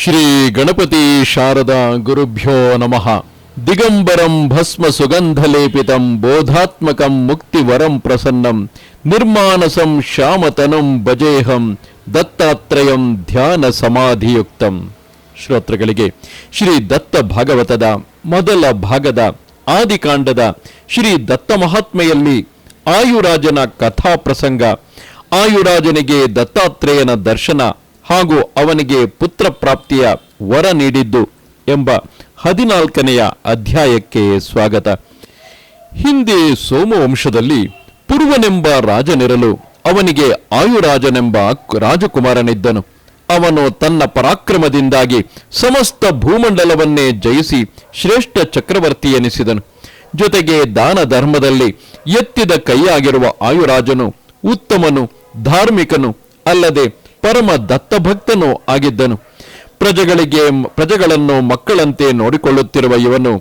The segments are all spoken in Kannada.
ಶ್ರೀ ಗಣಪತಿ ಶಾರದಾ ಗುರುಭ್ಯೋ ನಮಃ. ದಿಗಂಬರಂ ಭಸ್ಮ ಸುಗಂಧಲೇಪಿತಂ ಬೋಧಾತ್ಮಕಂ ಮುಕ್ತಿವರಂ ಪ್ರಸನ್ನಂ ನಿರ್ಮಾನಸಂ ಶ್ಯಾಮತನಂ ಭಜೇಹಂ ದತ್ತಾತ್ರಯಂ ಧ್ಯಾನ ಸಮಾಧಿಯುಕ್ತಂ. ಶ್ರೋತೃಗಳಿಗೆ, ಶ್ರೀ ದತ್ತ ಭಾಗವತದ ಮೊದಲ ಭಾಗದ ಆದಿಕಾಂಡದ ಶ್ರೀ ದತ್ತ ಮಹಾತ್ಮೆಯಲ್ಲಿ ಆಯುರಾಜನ ಕಥಾ ಪ್ರಸಂಗ ಆಯುರಾಜನಿಗೆ ದತ್ತಾತ್ರೇಯನ ದರ್ಶನ ಹಾಗೂ ಅವನಿಗೆ ಪುತ್ರ ಪ್ರಾಪ್ತಿಯ ವರ ನೀಡಿದ್ದು ಎಂಬ ಹದಿನಾಲ್ಕನೆಯ ಅಧ್ಯಾಯಕ್ಕೆ ಸ್ವಾಗತ. ಹಿಂದೆ ಸೋಮವಂಶದಲ್ಲಿ ಪುರುವನೆಂಬ ರಾಜನಿರಲು ಅವನಿಗೆ ಆಯುರಾಜನೆಂಬ ರಾಜಕುಮಾರನಿದ್ದನು. ಅವನು ತನ್ನ ಪರಾಕ್ರಮದಿಂದಾಗಿ ಸಮಸ್ತ ಭೂಮಂಡಲವನ್ನೇ ಜಯಿಸಿ ಶ್ರೇಷ್ಠ ಚಕ್ರವರ್ತಿ ಎನಿಸಿದನು. ಜೊತೆಗೆ ದಾನ ಧರ್ಮದಲ್ಲಿ ಎತ್ತಿದ ಕೈಯಾಗಿರುವ ಆಯುರಾಜನು ಉತ್ತಮನು, ಧಾರ್ಮಿಕನು ಅಲ್ಲದೆ ಪರಮ ದತ್ತಭಕ್ತನೂ ಆಗಿದ್ದನು. ಪ್ರಜೆಗಳಿಗೆ ಪ್ರಜೆಗಳನ್ನು ಮಕ್ಕಳಂತೆ ನೋಡಿಕೊಳ್ಳುತ್ತಿರುವ ಇವನು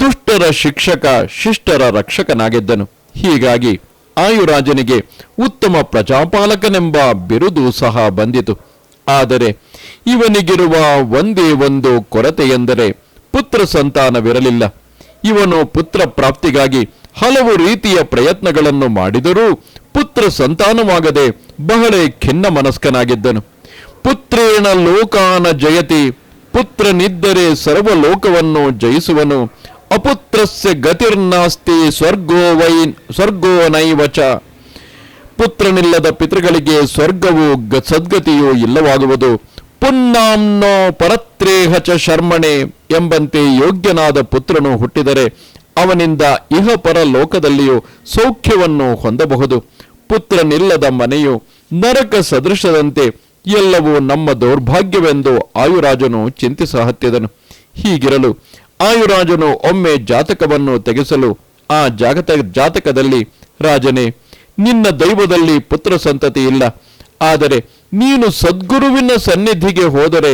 ದುಷ್ಟರ ಶಿಕ್ಷಕ, ಶಿಷ್ಟರ ರಕ್ಷಕನಾಗಿದ್ದನು. ಹೀಗಾಗಿ ಆಯುರಾಜನಿಗೆ ಉತ್ತಮ ಪ್ರಜಾಪಾಲಕನೆಂಬ ಬಿರುದು ಸಹ ಬಂದಿತು. ಆದರೆ ಇವನಿಗಿರುವ ಒಂದೇ ಒಂದು ಕೊರತೆ ಎಂದರೆ ಪುತ್ರ ಸಂತಾನವಿರಲಿಲ್ಲ. ಇವನು ಪುತ್ರ ಪ್ರಾಪ್ತಿಗಾಗಿ ಹಲವು ರೀತಿಯ ಪ್ರಯತ್ನಗಳನ್ನು ಮಾಡಿದರೂ ಪುತ್ರ ಸಂತಾನವಾಗದೆ ಬಹಳ ಖಿನ್ನ ಮನಸ್ಕನಾಗಿದ್ದನು. ಪುತ್ರೇಣ ಲೋಕಾನ ಜಯತಿ, ಪುತ್ರನಿದ್ದರೆ ಸರ್ವಲೋಕವನ್ನು ಜಯಿಸುವನು. ಅಪುತ್ರಸ್ಯ ಗತಿರ್ನಾಸ್ತಿ ಸ್ವರ್ಗೋ ವೈ ಸ್ವರ್ಗೋ ನೈವಚ. ಪುತ್ರನಿಲ್ಲದ ಪಿತೃಗಳಿಗೆ ಸ್ವರ್ಗವು ಸದ್ಗತಿಯೂ ಇಲ್ಲವಾಗುವುದು. ಪುನ್ನಾಂನೋ ಪರತ್ರೇಹ ಚ ಶರ್ಮಣೆ ಎಂಬಂತೆ ಯೋಗ್ಯನಾದ ಪುತ್ರನು ಹುಟ್ಟಿದರೆ ಅವನಿಂದ ಇಹಪರ ಲೋಕದಲ್ಲಿಯೂ ಸೌಖ್ಯವನ್ನು ಹೊಂದಬಹುದು. ಪುತ್ರನಿಲ್ಲದ ಮನೆಯು ನರಕ ಸದೃಶದಂತೆ ಎಲ್ಲವೂ ನಮ್ಮ ದೌರ್ಭಾಗ್ಯವೆಂದು ಆಯುರಾಜನು ಚಿಂತಿಸಹತ್ತಿದನು ಹೀಗಿರಲು ಆಯುರಾಜನು ಒಮ್ಮೆ ಜಾತಕವನ್ನು ತೆಗೆಸಲು ಆ ಜಾಗತ ಜಾತಕದಲ್ಲಿ, ರಾಜನೇ, ನಿನ್ನ ದೈವದಲ್ಲಿ ಪುತ್ರ ಸಂತತಿ ಇಲ್ಲ. ಆದರೆ ನೀನು ಸದ್ಗುರುವಿನ ಸನ್ನಿಧಿಗೆ ಹೋದರೆ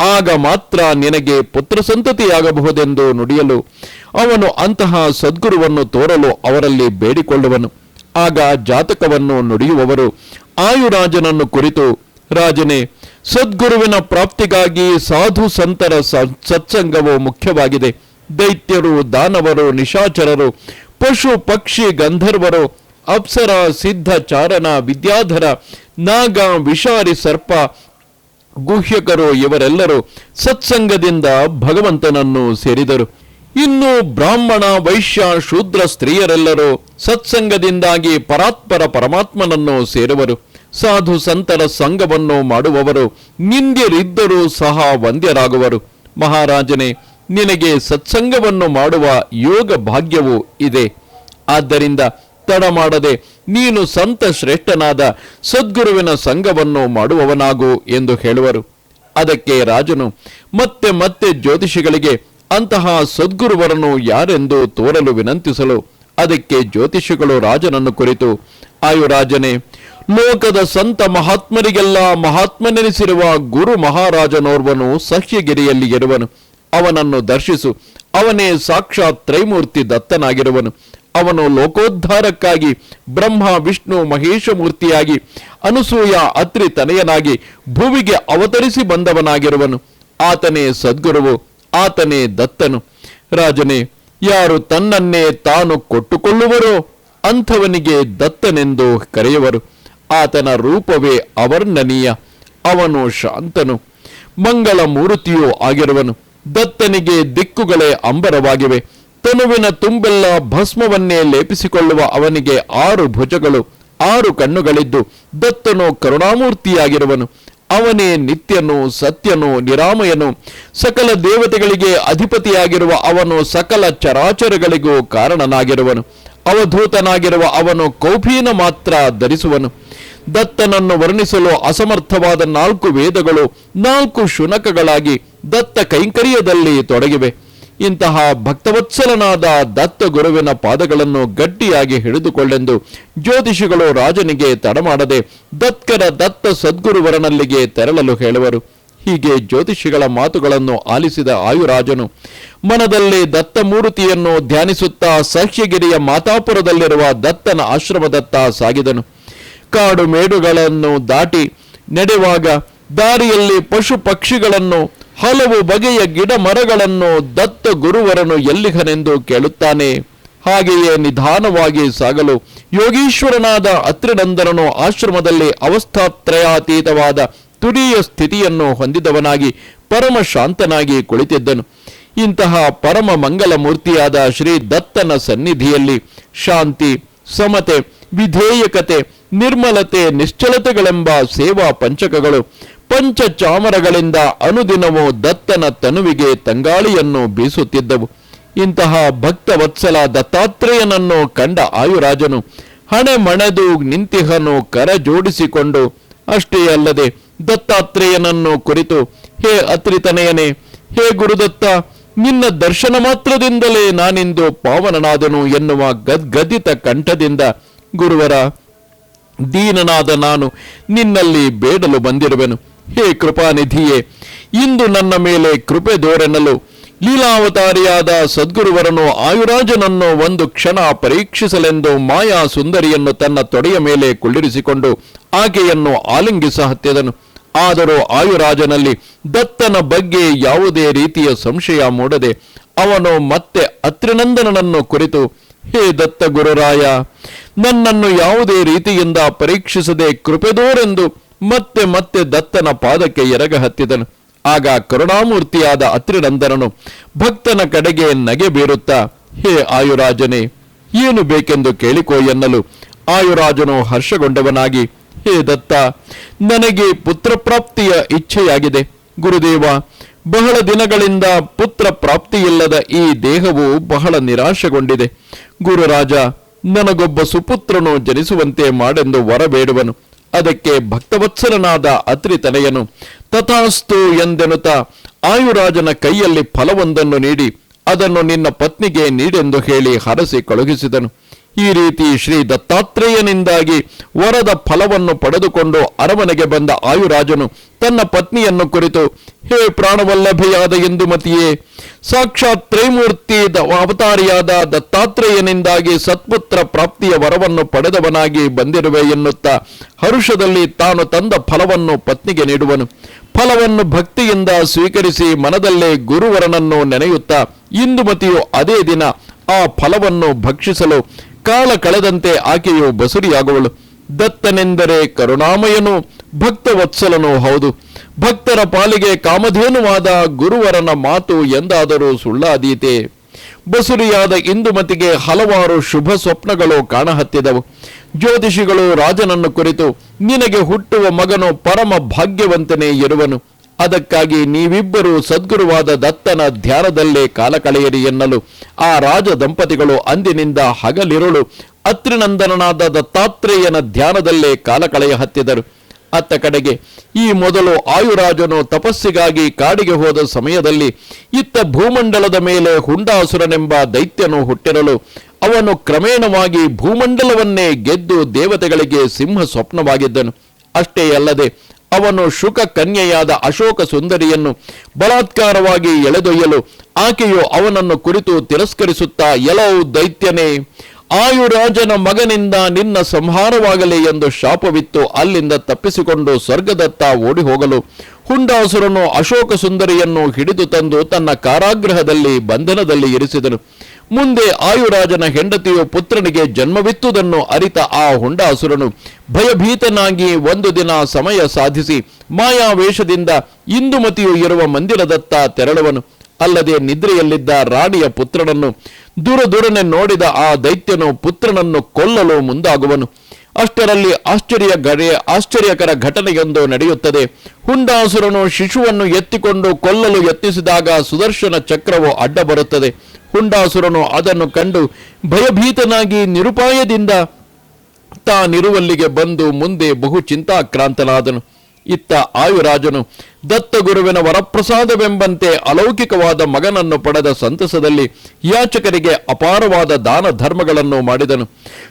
ಆಗ ಮಾತ್ರ ನಿನಗೆ ಪುತ್ರ ಸಂತತಿಯಾಗಬಹುದೆಂದು ನುಡಿಯಲು ಅವನು ಅಂತಹ ಸದ್ಗುರುವನ್ನು ತೋರಲು ಅವರಲ್ಲಿ ಬೇಡಿಕೊಳ್ಳುವನು. ಆಗ ಜಾತಕವನ್ನು ನುಡಿಯುವವರು ಆಯುರಾಜನನ್ನು ಕುರಿತು, ರಾಜನೇ, ಸದ್ಗುರುವಿನ ಪ್ರಾಪ್ತಿಗಾಗಿ ಸಾಧು ಸಂತರ ಸತ್ಸಂಗವು ಮುಖ್ಯವಾಗಿದೆ. ದೈತ್ಯರು, ದಾನವರು, ನಿಶಾಚರರು, ಪಶು, ಪಕ್ಷಿ, ಗಂಧರ್ವರು, ಅಪ್ಸರ, ಸಿದ್ಧ ಚಾರಣ, ವಿದ್ಯಾಧರ, ನಾಗ, ವಿಷಾರಿ, ಸರ್ಪ, ಗುಹ್ಯಕರು ಇವರೆಲ್ಲರೂ ಸತ್ಸಂಗದಿಂದ ಭಗವಂತನನ್ನು ಸೇರಿದರು. ಇನ್ನು ಬ್ರಾಹ್ಮಣ, ವೈಶ್ಯ, ಶೂದ್ರ ಸ್ತ್ರೀಯರೆಲ್ಲರೂ ಸತ್ಸಂಗದಿಂದಾಗಿ ಪರಾತ್ಪರ ಪರಮಾತ್ಮನನ್ನು ಸೇರುವರು. ಸಾಧು ಸಂತರ ಸಂಘವನ್ನು ಮಾಡುವವರು ನಿಂದ್ಯರಿದ್ದರೂ ಸಹ ವಂದ್ಯರಾಗುವರು. ಮಹಾರಾಜನೇ, ನಿನಗೆ ಸತ್ಸಂಗವನ್ನು ಮಾಡುವ ಯೋಗ ಭಾಗ್ಯವೂ ಇದೆ. ಆದ್ದರಿಂದ ತಡ ಮಾಡದೆ ನೀನು ಸಂತ ಶ್ರೇಷ್ಠನಾದ ಸದ್ಗುರುವಿನ ಸಂಘವನ್ನು ಮಾಡುವವನಾಗು ಎಂದು ಹೇಳುವರು. ಅದಕ್ಕೆ ರಾಜನು ಮತ್ತೆ ಮತ್ತೆ ಜ್ಯೋತಿಷಿಗಳಿಗೆ ಅಂತಹ ಸದ್ಗುರುವರನ್ನು ಯಾರೆಂದು ತೋರಲು ವಿನಂತಿಸಲು ಅದಕ್ಕೆ ಜ್ಯೋತಿಷಿಗಳು ರಾಜನನ್ನು ಕುರಿತು ಆಯುರಾಜನೇ ಲೋಕದ ಸಂತ ಮಹಾತ್ಮರಿಗೆಲ್ಲ ಮಹಾತ್ಮನೆನಿಸಿರುವ ಗುರು ಮಹಾರಾಜನೋರ್ವನು ಸಹ್ಯಗಿರಿಯಲ್ಲಿ ಇರುವನು. ಅವನನ್ನು ದರ್ಶಿಸು. ಅವನೇ ಸಾಕ್ಷಾತ್ ತ್ರೈಮೂರ್ತಿ ದತ್ತನಾಗಿರುವನು. ಅವನು ಲೋಕೋದ್ಧಾರಕ್ಕಾಗಿ ಬ್ರಹ್ಮ, ವಿಷ್ಣು ಮಹೇಶ ಮೂರ್ತಿಯಾಗಿ ಅನುಸೂಯ, ಅತ್ರಿ ತನೆಯನಾಗಿ ಭುವಿಗೆ ಅವತರಿಸಿ ಬಂದವನಾಗಿರುವನು. ಆತನೇ ಸದ್ಗುರುವು. ಆತನೇ ದತ್ತನು. ರಾಜನೇ, ಯಾರು ತನ್ನನ್ನೇ ತಾನು ಕೊಟ್ಟುಕೊಳ್ಳುವರೋ ಅಂಥವನಿಗೆ ದತ್ತನೆಂದು ಕರೆಯುವರು. ಆತನ ರೂಪವೇ ಅವರ್ಣನೀಯ, ಅವನು ಶಾಂತನು. ಮಂಗಳ ಮೂರ್ತಿಯೂ ಆಗಿರುವನು. ದತ್ತನಿಗೆ ದಿಕ್ಕುಗಳೇ ಅಂಬರವಾಗಿವೆ. ತನುವಿನ ತುಂಬೆಲ್ಲ ಭಸ್ಮವನ್ನೇ ಲೇಪಿಸಿಕೊಳ್ಳುವ ಅವನಿಗೆ ಆರು ಭುಜಗಳು, ಆರು ಕಣ್ಣುಗಳಿದ್ದು ದತ್ತನು ಕರುಣಾಮೂರ್ತಿಯಾಗಿರುವನು. ಅವನೇ ನಿತ್ಯನು ಸತ್ಯನು ನಿರಾಮಯನು, ಸಕಲ ದೇವತೆಗಳಿಗೆ ಅಧಿಪತಿಯಾಗಿರುವ ಅವನು ಸಕಲ ಚರಾಚರಗಳಿಗೂ ಕಾರಣನಾಗಿರುವನು. ಅವಧೂತನಾಗಿರುವ ಅವನು ಕೌಫೀನ ಮಾತ್ರ ಧರಿಸುವನು. ದತ್ತನನ್ನು ವರ್ಣಿಸಲು ಅಸಮರ್ಥವಾದ ನಾಲ್ಕು ವೇದಗಳು ನಾಲ್ಕು ಶುನಕಗಳಾಗಿ ದತ್ತ ಕೈಂಕರ್ಯದಲ್ಲಿ ತೊಡಗಿವೆ. ಇಂತಹ ಭಕ್ತವತ್ಸಲನಾದ ದತ್ತ ಗುರುವಿನ ಪಾದಗಳನ್ನು ಗಟ್ಟಿಯಾಗಿ ಹಿಡಿದುಕೊಳ್ಳೆಂದು ಜ್ಯೋತಿಷಿಗಳು ರಾಜನಿಗೆ ತಡಮಾಡದೆ ದತ್ಕರ ದತ್ತ ಸದ್ಗುರುವರನಲ್ಲಿಗೆ ತೆರಳಲು ಹೇಳುವರು. ಹೀಗೆ ಜ್ಯೋತಿಷಿಗಳ ಮಾತುಗಳನ್ನು ಆಲಿಸಿದ ಆಯುರಾಜನು, ಮನದಲ್ಲಿ ದತ್ತಮೂರ್ತಿಯನ್ನು ಧ್ಯಾನಿಸುತ್ತಾ ಸಹ್ಯಗಿರಿಯ ಮಾತಾಪುರದಲ್ಲಿರುವ ದತ್ತನ ಆಶ್ರಮದತ್ತ ಸಾಗಿದನು. ಕಾಡು ಮೇಡುಗಳನ್ನು ದಾಟಿ ನಡೆಯುವಾಗ ದಾರಿಯಲ್ಲಿ ಪಶು ಪಕ್ಷಿಗಳನ್ನು ಹಲವು ಬಗೆಯ ಗಿಡ ಮರಗಳನ್ನು ದತ್ತ ಗುರುವರನು ಎಲ್ಲಿಗನೆಂದು ಕೇಳುತ್ತಾನೆ? ಹಾಗೆಯೇ ನಿಧಾನವಾಗಿ ಸಾಗಲು ಯೋಗೀಶ್ವರನಾದ ಅತ್ರಿನಂದನನು ಆಶ್ರಮದಲ್ಲಿ ಅವಸ್ಥಾತ್ರಯಾತೀತವಾದ ತುರಿಯ ಸ್ಥಿತಿಯನ್ನು ಹೊಂದಿದವನಾಗಿ ಪರಮ ಶಾಂತನಾಗಿ ಕುಳಿತಿದ್ದನು. ಇಂತಹ ಪರಮ ಮಂಗಲ ಮೂರ್ತಿಯಾದ ಶ್ರೀ ದತ್ತನ ಸನ್ನಿಧಿಯಲ್ಲಿ ಶಾಂತಿ, ಸಮತೆ, ವಿಧೇಯಕತೆ, ನಿರ್ಮಲತೆ, ನಿಶ್ಚಲತೆಗಳೆಂಬ ಸೇವಾ ಪಂಚಕಗಳು ಪಂಚಚಾಮರಗಳಿಂದ ಅನುದಿನವೂ ದತ್ತನ ತನುವಿಗೆ ತಂಗಾಳಿಯನ್ನು ಬೀಸುತ್ತಿದ್ದವು. ಇಂತಹ ಭಕ್ತವತ್ಸಲ ದತ್ತಾತ್ರೇಯನನ್ನು ಕಂಡ ಆಯುರಾಜನು ಹಣೆ ಮಣೆದು ನಿಂತಿಹನು ಕರ ಜೋಡಿಸಿಕೊಂಡು, ಅಷ್ಟೇ ಅಲ್ಲದೆ ದತ್ತಾತ್ರೇಯನನ್ನು ಕುರಿತು, ಹೇ ಅತ್ರಿತನೆಯನೇ, ಹೇ ಗುರುದತ್ತ, ನಿನ್ನ ದರ್ಶನ ಮಾತ್ರದಿಂದಲೇ ನಾನಿಂದು ಪಾವನನಾದನು ಎನ್ನುವ ಗದ್ಗದಿತ ಕಂಠದಿಂದ ಗುರುವರ ದೀನನಾದ ನಾನು ನಿನ್ನಲ್ಲಿ ಬೇಡಲು ಬಂದಿರುವೆನು. ಹೇ ಕೃಪಾನಿಧಿಯೇ, ಇಂದು ನನ್ನ ಮೇಲೆ ಕೃಪೆ ದೋರೆನ್ನಲು ಲೀಲಾವತಾರಿಯಾದ ಸದ್ಗುರುವರನು ಆಯುರಾಜನನ್ನು ಒಂದು ಕ್ಷಣ ಪರೀಕ್ಷಿಸಲೆಂದು ಮಾಯಾ ಸುಂದರಿಯನ್ನು ತನ್ನ ತೊಡೆಯ ಮೇಲೆ ಕುಳ್ಳಿರಿಸಿಕೊಂಡು ಆಕೆಯನ್ನು ಆಲಿಂಗಿಸ ಹತ್ತಿದನು ಆದರೂ ಆಯುರಾಜನಲ್ಲಿ ದತ್ತನ ಬಗ್ಗೆ ಯಾವುದೇ ರೀತಿಯ ಸಂಶಯ ಮೂಡದೆ ಅವನು ಮತ್ತೆ ಅತ್ರಿನಂದನನನ್ನು ಕುರಿತು, ಹೇ ದತ್ತ ಗುರುರಾಯ ನನ್ನನ್ನು ಯಾವುದೇ ರೀತಿಯಿಂದ ಪರೀಕ್ಷಿಸದೆ ಕೃಪೆದೋರೆಂದು ಮತ್ತೆ ಮತ್ತೆ ದತ್ತನ ಪಾದಕ್ಕೆ ಎರಗ ಹತ್ತಿದನು. ಆಗ ಕರುಣಾಮೂರ್ತಿಯಾದ ಅತ್ರಿನಂದನನು ಭಕ್ತನ ಕಡೆಗೆ ನಗೆ ಬೀರುತ್ತಾ, ಹೇ ಆಯುರಾಜನೇ, ಏನು ಬೇಕೆಂದು ಕೇಳಿಕೋ ಎನ್ನಲು. ಆಯುರಾಜನು ಹರ್ಷಗೊಂಡವನಾಗಿ, ಹೇ ದತ್ತ, ನನಗೆ ಪುತ್ರಪ್ರಾಪ್ತಿಯ ಇಚ್ಛೆಯಾಗಿದೆ. ಗುರುದೇವ, ಬಹಳ ದಿನಗಳಿಂದ ಪುತ್ರ ಪ್ರಾಪ್ತಿಯಿಲ್ಲದ ಈ ದೇಹವು ಬಹಳ ನಿರಾಶೆಗೊಂಡಿದೆ. ಗುರುರಾಜ, ನನಗೊಬ್ಬ ಸುಪುತ್ರನು ಜನಿಸುವಂತೆ ಮಾಡೆಂದು ವರಬೇಡುವನು. ಅದಕ್ಕೆ ಭಕ್ತವತ್ಸಲನಾದ ಅತ್ರಿತನೆಯನು ತಥಾಸ್ತು ಎಂದೆನುತ ಆಯುರಾಜನ ಕೈಯಲ್ಲಿ ಫಲವೊಂದನ್ನು ನೀಡಿ, ಅದನ್ನು ನಿನ್ನ ಪತ್ನಿಗೆ ನೀಡೆಂದು ಹೇಳಿ ಹರಸಿ ಕಳುಹಿಸಿದನು. ಈ ರೀತಿ ಶ್ರೀ ದತ್ತಾತ್ರೇಯನಿಂದಾಗಿ ವರದ ಫಲವನ್ನು ಪಡೆದುಕೊಂಡು ಅರಮನೆಗೆ ಬಂದ ಆಯುರಾಜನು ತನ್ನ ಪತ್ನಿಯನ್ನು ಕುರಿತು, ಹೇ ಪ್ರಾಣವಲ್ಲಭೆಯಾದ ಇಂದುಮತಿಯೇ ಸಾಕ್ಷಾತ್ ತ್ರೈಮೂರ್ತಿ ಅವತಾರಿಯಾದ ದತ್ತಾತ್ರೇಯನಿಂದಾಗಿ ಸತ್ಪುತ್ರ ಪ್ರಾಪ್ತಿಯ ವರವನ್ನು ಪಡೆದವನಾಗಿ ಬಂದಿರುವೆ ಎನ್ನುತ್ತಾ ಹರುಷದಲ್ಲಿ ತಾನು ತಂದ ಫಲವನ್ನು ಪತ್ನಿಗೆ ನೀಡುವನು. ಫಲವನ್ನು ಭಕ್ತಿಯಿಂದ ಸ್ವೀಕರಿಸಿ ಮನದಲ್ಲೇ ಗುರುವರನನ್ನು ನೆನೆಯುತ್ತಾ ಇಂದುಮತಿಯು ಅದೇ ದಿನ ಆ ಫಲವನ್ನು ಭಕ್ಷಿಸಲು ಕಾಲ ಕಳೆದಂತೆ ಆಕೆಯು ಬಸುರಿಯಾಗುವಳು. ದತ್ತನೆಂದರೆ ಕರುಣಾಮಯನು ಭಕ್ತವತ್ಸಲನೂ ಹೌದು. ಭಕ್ತರ ಪಾಲಿಗೆ ಕಾಮಧೇನುವಾದ ಗುರುವರನ ಮಾತು ಎಂದಾದರೂ ಸುಳ್ಳಾದೀತೆ. ಬಸುರಿಯಾದ ಇಂದುಮತಿಗೆ ಹಲವಾರು ಶುಭ ಸ್ವಪ್ನಗಳು ಕಾಣಹತ್ತಿದವು. ಜ್ಯೋತಿಷಿಗಳು ರಾಜನನ್ನು ಕುರಿತು, ನಿನಗೆ ಹುಟ್ಟುವ ಮಗನು ಪರಮ ಭಾಗ್ಯವಂತನೇ ಇರುವನು. ಅದಕ್ಕಾಗಿ ನೀವಿಬ್ಬರು ಸದ್ಗುರುವಾದ ದತ್ತನ ಧ್ಯಾನದಲ್ಲೇ ಕಾಲ ಕಳೆಯಿರಿ ಎನ್ನಲು, ಆ ರಾಜ ದಂಪತಿಗಳು ಅಂದಿನಿಂದ ಹಗಲಿರುಳು ಅತ್ರಿನಂದನಾದ ದತ್ತಾತ್ರೇಯನ ಧ್ಯಾನದಲ್ಲೇ ಕಾಲ ಕಳೆಯ ಹತ್ತಿದರು ಅತ್ತ ಕಡೆಗೆ. ಈ ಮೊದಲು ಆಯುರಾಜನು ತಪಸ್ಸಿಗಾಗಿ ಕಾಡಿಗೆ ಹೋದ ಸಮಯದಲ್ಲಿ ಇತ್ತ ಭೂಮಂಡಲದ ಮೇಲೆ ಹುಂಡಾಸುರನೆಂಬ ದೈತ್ಯನು ಹುಟ್ಟಿರಲು ಅವನು ಕ್ರಮೇಣವಾಗಿ ಭೂಮಂಡಲವನ್ನೇ ಗೆದ್ದು ದೇವತೆಗಳಿಗೆ ಸಿಂಹ ಸ್ವಪ್ನವಾಗಿದ್ದನು ಅಷ್ಟೇ ಅಲ್ಲದೆ ಅವನು ಶುಕ ಕನ್ಯೆಯಾದ ಅಶೋಕ ಸುಂದರಿಯನ್ನು ಬಲಾತ್ಕಾರವಾಗಿ ಎಳೆದೊಯ್ಯಲು ಆಕೆಯು ಅವನನ್ನು ಕುರಿತು ತಿರಸ್ಕರಿಸುತ್ತಾ ಎಲವು ದೈತ್ಯನೇ ಆಯುರಾಜನ ಮಗನಿಂದ ನಿನ್ನ ಸಂಹಾರವಾಗಲಿ ಎಂದು ಶಾಪವಿತ್ತು. ಅಲ್ಲಿಂದ ತಪ್ಪಿಸಿಕೊಂಡು ಸ್ವರ್ಗದತ್ತ ಓಡಿ ಹೋಗಲು ಹುಂಡಾಸುರನು ಅಶೋಕ ಸುಂದರಿಯನ್ನು ಹಿಡಿದು ತಂದು ತನ್ನ ಕಾರಾಗೃಹದಲ್ಲಿ ಬಂಧನದಲ್ಲಿ ಇರಿಸಿದನು. ಮುಂದೆ ಆಯುರಾಜನ ಹೆಂಡತಿಯು ಪುತ್ರನಿಗೆ ಜನ್ಮವಿತ್ತುದನ್ನು ಅರಿತ ಆ ಹುಂಡಾಸುರನು ಭಯಭೀತನಾಗಿ ಒಂದು ದಿನ ಸಮಯ ಸಾಧಿಸಿ ಮಾಯಾವೇಷದಿಂದ ಇಂದುಮತಿಯು ಇರುವ ಮಂದಿರದತ್ತ ತೆರಳುವನು. ಅಲ್ಲದೆ ನಿದ್ರೆಯಲ್ಲಿದ್ದ ರಾಣಿಯ ಪುತ್ರನನ್ನು ದೂರ ದೂರನೆ ನೋಡಿದ ಆ ದೈತ್ಯನು ಪುತ್ರನನ್ನು ಕೊಲ್ಲಲು ಮುಂದಾಗುವನು. ಅಷ್ಟರಲ್ಲಿ ಆಶ್ಚರ್ಯ ಆಶ್ಚರ್ಯಕರ ಘಟನೆಯೊಂದು ನಡೆಯುತ್ತದೆ. ಹುಂಡಾಸುರನು ಶಿಶುವನ್ನು ಎತ್ತಿಕೊಂಡು ಕೊಲ್ಲಲು ಯತ್ನಿಸಿದಾಗ ಸುದರ್ಶನ ಚಕ್ರವು ಅಡ್ಡ ಬರುತ್ತದೆ ಹುಂಡಾಸುರನು ಅದನ್ನು ಕಂಡು ಭಯಭೀತನಾಗಿ ನಿರುಪಾಯದಿಂದ ತಾನಿರುವಲ್ಲಿಗೆ ಬಂದು ಮುಂದೆ ಬಹು ಚಿಂತಾಕ್ರಾಂತನಾದನು. ಇತ್ತ ಆಯುರಾಜನು ದತ್ತಗುರುವಿನ ವರಪ್ರಸಾದವೆಂಬಂತೆ ಅಲೌಕಿಕವಾದ ಮಗನನ್ನು ಪಡೆದ ಸಂತಸದಲ್ಲಿ ಯಾಚಕರಿಗೆ ಅಪಾರವಾದ ದಾನ ಧರ್ಮಗಳನ್ನು ಮಾಡಿದನು.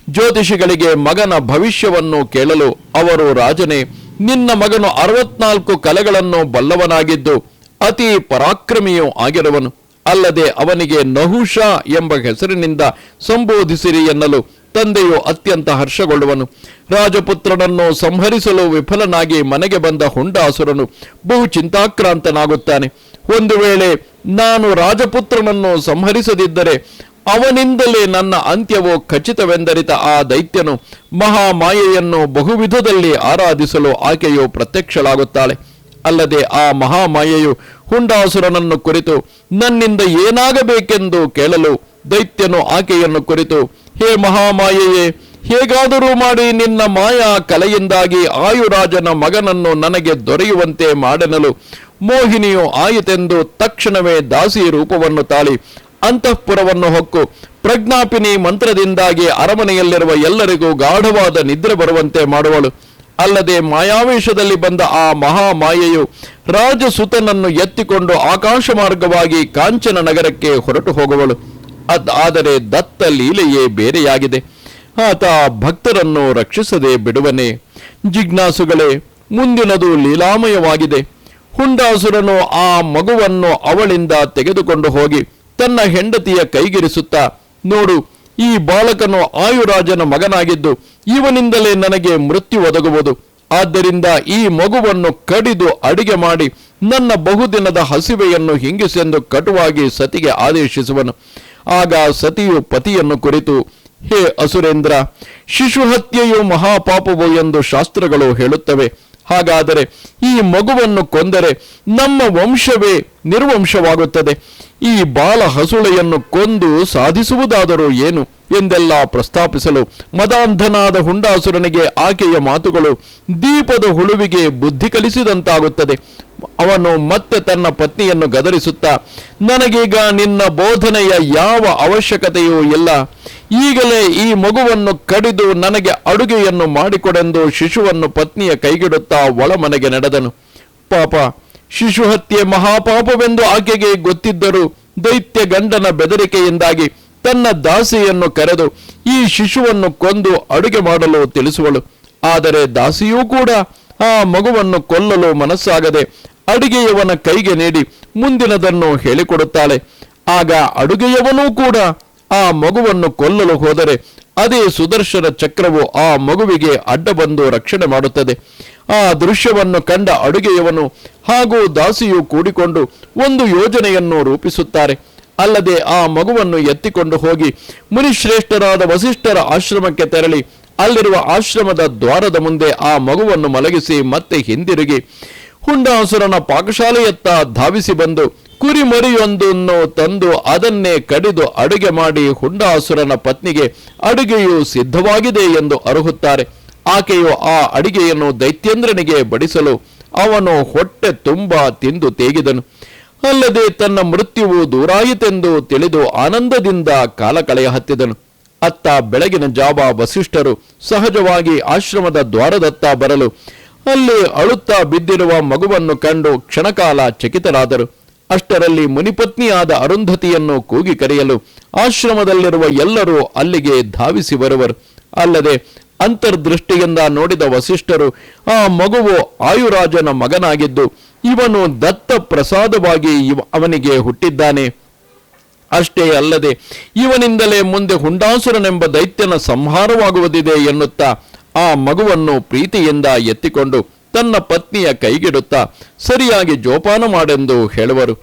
ಜ್ಯೋತಿಷಿಗಳಿಗೆ ಮಗನ ಭವಿಷ್ಯವನ್ನು ಕೇಳಲು ಅವರು ರಾಜನೇ, ನಿನ್ನ ಮಗನು ಅರವತ್ನಾಲ್ಕು ಕಲೆಗಳನ್ನು ಬಲ್ಲವನಾಗಿದ್ದು ಅತಿ ಪರಾಕ್ರಮಿಯೂ ಆಗಿರುವನು. ಅಲ್ಲದೆ ಅವನಿಗೆ ನಹುಷ ಎಂಬ ಹೆಸರಿನಿಂದ ಸಂಬೋಧಿಸಿರಿ ಎನ್ನಲು ತಂದೆಯು ಅತ್ಯಂತ ಹರ್ಷಗೊಳ್ಳುವನು. ರಾಜಪುತ್ರನನ್ನು ಸಂಹರಿಸಲು ವಿಫಲನಾಗಿ ಮನೆಗೆ ಬಂದ ಹುಂಡಾಸುರನು ಬಹು ಚಿಂತಾಕ್ರಾಂತನಾಗುತ್ತಾನೆ. ಒಂದು ವೇಳೆ ನಾನು ರಾಜಪುತ್ರನನ್ನು ಸಂಹರಿಸದಿದ್ದರೆ ಅವನಿಂದಲೇ ನನ್ನ ಅಂತ್ಯವು ಖಚಿತವೆಂದರಿತ ಆ ದೈತ್ಯನು ಮಹಾಮಾಯೆಯನ್ನು ಬಹುವಿಧದಲ್ಲಿ ಆರಾಧಿಸಲು ಆಕೆಯು ಪ್ರತ್ಯಕ್ಷಳಾಗುತ್ತಾಳೆ. ಅಲ್ಲದೆ ಆ ಮಹಾಮಾಯೆಯು ಹುಂಡಾಸುರನನ್ನು ಕುರಿತು ನನ್ನಿಂದ ಏನಾಗಬೇಕೆಂದು ಕೇಳಲು ದೈತ್ಯನು ಆಕೆಯನ್ನು ಕುರಿತು, ಹೇ ಮಹಾಮಾಯೆಯೇ, ಹೇಗಾದರೂ ಮಾಡಿ ನಿನ್ನ ಮಾಯಾ ಕಲೆಯಿಂದಾಗಿ ಆಯುರಾಜನ ಮಗನನ್ನು ನನಗೆ ದೊರೆಯುವಂತೆ ಮಾಡನಲು. ಮೋಹಿನಿಯು ಆಯಿತೆಂದು ತಕ್ಷಣವೇ ದಾಸಿ ರೂಪವನ್ನು ತಾಳಿ, ಅಂತಃಪುರವನ್ನು ಹೊಕ್ಕು. ಪ್ರಜ್ಞಾಪಿನಿ ಮಂತ್ರದಿಂದಾಗಿ ಅರಮನೆಯಲ್ಲಿರುವ ಎಲ್ಲರಿಗೂ ಗಾಢವಾದ ನಿದ್ರೆ ಬರುವಂತೆ ಮಾಡುವಳು. ಅಲ್ಲದೆ ಮಾಯಾವೇಶದಲ್ಲಿ ಬಂದ ಆ ಮಹಾಮಾಯೆಯು ರಾಜಸುತನನ್ನು ಎತ್ತಿಕೊಂಡು ಆಕಾಶ ಮಾರ್ಗವಾಗಿ ಕಾಂಚನ ನಗರಕ್ಕೆ ಹೊರಟು ಹೋಗುವಳು. ಆದರೆ ದತ್ತ ಲೀಲೆಯೇ ಬೇರೆಯಾಗಿದೆ. ಆತ ಭಕ್ತರನ್ನು ರಕ್ಷಿಸದೆ ಬಿಡುವನೆ. ಜಿಜ್ಞಾಸುಗಳೇ, ಮುಂದಿನದು ಲೀಲಾಮಯವಾಗಿದೆ. ಹುಂಡಾಸುರನು ಆ ಮಗುವನ್ನು ಅವಳಿಂದ ತೆಗೆದುಕೊಂಡು ಹೋಗಿ ತನ್ನ ಹೆಂಡತಿಯ ಕೈಗಿರಿಸುತ್ತಾ, ನೋಡು, ಈ ಬಾಲಕನು ಆಯುರಾಜನ ಮಗನಾಗಿದ್ದು, ಇವನಿಂದಲೇ ನನಗೆ ಮೃತ್ಯು ಒದಗುವುದು. ಆದ್ದರಿಂದ ಈ ಮಗುವನ್ನು ಕಡಿದು ಅಡಿಗೆ ಮಾಡಿ ನನ್ನ ಬಹುದಿನದ ಹಸಿವೆಯನ್ನು ಹಿಂಗಿಸೆಂದು ಕಟುವಾಗಿ ಸತಿಗೆ ಆದೇಶಿಸುವನು. ಆಗ ಸತಿಯು ಪತಿಯನ್ನು ಕುರಿತು, ಹೇ ಅಸುರೇಂದ್ರ, ಶಿಶು ಹತ್ಯೆಯು ಮಹಾಪಾಪವು ಎಂದು ಶಾಸ್ತ್ರಗಳು ಹೇಳುತ್ತವೆ. ಹಾಗಾದರೆ ಈ ಮಗುವನ್ನು ಕೊಂದರೆ ನಮ್ಮ ವಂಶವೇ ನಿರ್ವಂಶವಾಗುತ್ತದೆ. ಈ ಬಾಲ ಹಸುಳೆಯನ್ನು ಕೊಂದು ಸಾಧಿಸುವುದಾದರೂ ಏನು? ಎಂದೆಲ್ಲ ಪ್ರಸ್ತಾಪಿಸಲು ಮದಾಂಧನಾದ ಹುಂಡಾಸುರನಿಗೆ ಆಕೆಯ ಮಾತುಗಳು ದೀಪದ ಹುಳುವಿಗೆ ಬುದ್ಧಿ ಕಲಿಸಿದಂತಾಗುತ್ತದೆ. ಅವನು ಮತ್ತೆ ತನ್ನ ಪತ್ನಿಯನ್ನು ಗದರಿಸುತ್ತಾ, ನನಗೀಗ ನಿನ್ನ ಬೋಧನೆಯ ಯಾವ ಅವಶ್ಯಕತೆಯೂ ಇಲ್ಲ. ಈಗಲೇ ಈ ಮಗುವನ್ನು ಕಡಿದು ನನಗೆ ಅಡುಗೆಯನ್ನು ಮಾಡಿಕೊಡೆಂದು ಶಿಶುವನ್ನು ಪತ್ನಿಯ ಕೈಗಿಡುತ್ತಾ ಒಳಮನೆಗೆ ನಡೆದನು. ಪಾಪ, ಶಿಶು ಹತ್ಯೆ ಮಹಾಪಾಪವೆಂದು ಆಕೆಗೆ ಗೊತ್ತಿದ್ದರೂ ದೈತ್ಯ ಗಂಡನ ಬೆದರಿಕೆಯಿಂದಾಗಿ ತನ್ನ ದಾಸಿಯನ್ನು ಕರೆದು ಈ ಶಿಶುವನ್ನು ಕೊಂದು ಅಡುಗೆ ಮಾಡಲು ತಿಳಿಸುವಳು. ಆದರೆ ದಾಸಿಯೂ ಕೂಡ ಆ ಮಗುವನ್ನು ಕೊಲ್ಲಲು ಮನಸ್ಸಾಗದೆ ಅಡುಗೆಯವನ ಕೈಗೆ ನೀಡಿ ಮುಂದಿನದನ್ನು ಹೇಳಿಕೊಡುತ್ತಾಳೆ. ಆಗ ಅಡುಗೆಯವನೂ ಕೂಡ ಆ ಮಗುವನ್ನು ಕೊಲ್ಲಲು ಹೋದರೆ ಅದೇ ಸುದರ್ಶನ ಚಕ್ರವು ಆ ಮಗುವಿಗೆ ಅಡ್ಡ ಬಂದು ರಕ್ಷಣೆ ಮಾಡುತ್ತದೆ. ಆ ದೃಶ್ಯವನ್ನು ಕಂಡ ಅಡುಗೆಯವನು ಹಾಗೂ ದಾಸಿಯು ಕೂಡಿಕೊಂಡು ಒಂದು ಯೋಜನೆಯನ್ನು ರೂಪಿಸುತ್ತಾರೆ. ಅಲ್ಲದೆ ಆ ಮಗುವನ್ನು ಎತ್ತಿಕೊಂಡು ಹೋಗಿ ಮುನಿಶ್ರೇಷ್ಠರಾದ ವಸಿಷ್ಠರ ಆಶ್ರಮಕ್ಕೆ ತೆರಳಿ ಅಲ್ಲಿರುವ ಆಶ್ರಮದ ದ್ವಾರದ ಮುಂದೆ ಆ ಮಗುವನ್ನು ಮಲಗಿಸಿ ಮತ್ತೆ ಹಿಂದಿರುಗಿ ಹುಂಡಾಸುರನ ಪಾಕಶಾಲೆಯತ್ತ ಧಾವಿಸಿ ಬಂದು ಕುರಿಮರಿಯೊಂದನ್ನು ತಂದು ಅದನ್ನೇ ಕಡಿದು ಅಡುಗೆ ಮಾಡಿ ಹುಂಡಾಸುರನ ಪತ್ನಿಗೆ ಅಡುಗೆಯು ಸಿದ್ಧವಾಗಿದೆ ಎಂದು ಅರುಹುತ್ತಾರೆ. ಆಕೆಯು ಆ ಅಡಿಗೆಯನ್ನು ದೈತ್ಯೇಂದ್ರನಿಗೆ ಬಡಿಸಲು ಅವನು ಹೊಟ್ಟೆ ತುಂಬ ತಿಂದು ತೇಗಿದನು. ಅಲ್ಲದೆ ತನ್ನ ಮೃತ್ಯುವು ದೂರಾಯಿತೆಂದು ತಿಳಿದು ಆನಂದದಿಂದ ಕಾಲ ಕಳೆಯ ಹತ್ತಿದನು ಅತ್ತ ಬೆಳಗಿನ ಜಾವ ವಸಿಷ್ಠರು ಸಹಜವಾಗಿ ಆಶ್ರಮದ ದ್ವಾರದತ್ತ ಬರಲು ಅಲ್ಲಿ ಅಳುತ್ತಾ ಬಿದ್ದಿರುವ ಮಗುವನ್ನು ಕಂಡು ಕ್ಷಣಕಾಲ ಚಕಿತರಾದರು. ಅಷ್ಟರಲ್ಲಿ ಮುನಿಪತ್ನಿಯಾದ ಅರುಂಧತಿಯನ್ನು ಕೂಗಿ ಕರೆಯಲು ಆಶ್ರಮದಲ್ಲಿರುವ ಎಲ್ಲರೂ ಅಲ್ಲಿಗೆ ಧಾವಿಸಿ ಬರುವರು. ಅಲ್ಲದೆ ಅಂತರ್ದೃಷ್ಟಿಯಿಂದ ನೋಡಿದ ವಸಿಷ್ಠರು, ಆ ಮಗುವು ಆಯುರಾಜನ ಮಗನಾಗಿದ್ದು, ಇವನು ದತ್ತ ಪ್ರಸಾದವಾಗಿ ಅವನಿಗೆ ಹುಟ್ಟಿದ್ದಾನೆ. ಅಷ್ಟೇ ಅಲ್ಲದೆ, ಇವನಿಂದಲೇ ಮುಂದೆ ಹುಂಡಾಸುರನೆಂಬ ದೈತ್ಯನ ಸಂಹಾರವಾಗುವುದಿದೆ ಎನ್ನುತ್ತಾ ಆ ಮಗುವನ್ನು ಪ್ರೀತಿಯಿಂದ ಎತ್ತಿಕೊಂಡು ತನ್ನ ಪತ್ನಿಯ ಕೈಗಿಡುತ್ತಾ, ಸರಿಯಾಗಿ ಜೋಪಾನ ಮಾಡೆಂದು ಹೇಳುವರು.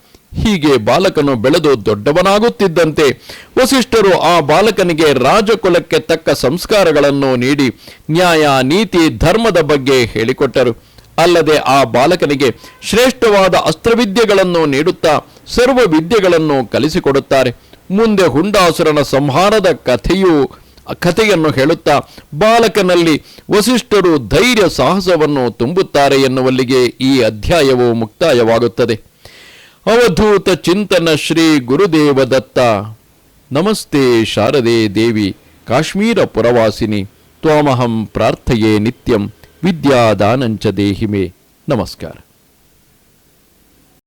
ಹೀಗೆ ಬಾಲಕನು ಬೆಳೆದು ದೊಡ್ಡವನಾಗುತ್ತಿದ್ದಂತೆ ವಸಿಷ್ಠರು ಆ ಬಾಲಕನಿಗೆ ರಾಜಕುಲಕ್ಕೆ ತಕ್ಕ ಸಂಸ್ಕಾರಗಳನ್ನು ನೀಡಿ ನ್ಯಾಯ, ನೀತಿ, ಧರ್ಮದ ಬಗ್ಗೆ ಹೇಳಿಕೊಟ್ಟರು. ಅಲ್ಲದೆ ಆ ಬಾಲಕನಿಗೆ ಶ್ರೇಷ್ಠವಾದ ಅಸ್ತ್ರವಿದ್ಯೆಗಳನ್ನು ನೀಡುತ್ತಾ ಸರ್ವ ವಿದ್ಯೆಗಳನ್ನು ಕಲಿಸಿಕೊಡುತ್ತಾರೆ. ಮುಂದೆ ಹುಂಡಾಸುರನ ಸಂಹಾರದ ಕಥೆಯು ಕಥೆಯನ್ನು ಹೇಳುತ್ತಾ ಬಾಲಕನಲ್ಲಿ ವಸಿಷ್ಠರು ಧೈರ್ಯ ಸಾಹಸವನ್ನು ತುಂಬುತ್ತಾರೆ ಎನ್ನುವಲ್ಲಿಗೆ ಈ ಅಧ್ಯಾಯವು ಮುಕ್ತಾಯವಾಗುತ್ತದೆ. ಅವಧೂತ ಚಿಂತನ ಶ್ರೀ ಗುರುದೇವ ದತ್ತ ನಮಸ್ತೆ ಶಾರದೆ ದೇವಿ ಕಾಶ್ಮೀರ ಪುರವಾಸಿನಿ. ತ್ವಾಮಹಂ ಪ್ರಾರ್ಥೆಯೇ ನಿತ್ಯಂ ವಿದ್ಯಾದಾನಂಚ ದೇಹಿಮೆ. ನಮಸ್ಕಾರ.